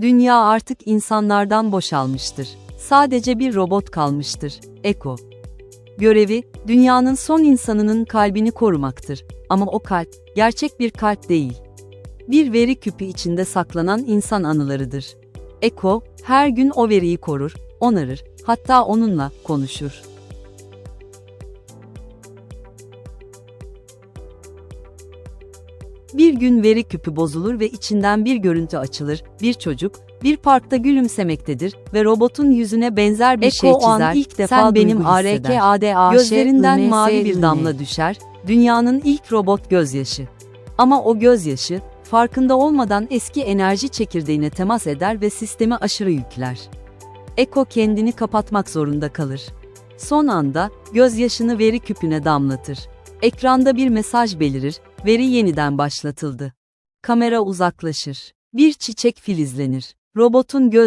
Dünya artık insanlardan boşalmıştır. Sadece bir robot kalmıştır. Eko. Görevi, dünyanın son insanının kalbini korumaktır. Ama o kalp, gerçek bir kalp değil. Bir veri küpü içinde saklanan insan anılarıdır. Eko, her gün o veriyi korur, onarır, hatta onunla konuşur. Bir gün veri küpü bozulur ve içinden bir görüntü açılır. Bir çocuk, bir parkta gülümsemektedir ve robotun yüzüne benzer bir Eko şey o an çizer. ilk defa Sen benim. ARKADAŞ gözlerinden mavi bir damla düşer. Dünyanın ilk robot gözyaşı. Ama o gözyaşı, farkında olmadan eski enerji çekirdeğine temas eder ve sistemi aşırı yükler. Eko kendini kapatmak zorunda kalır. Son anda, gözyaşını veri küpüne damlatır. Ekranda bir mesaj belirir, veri yeniden başlatıldı. Kamera uzaklaşır. Bir çiçek filizlenir. Robotun göz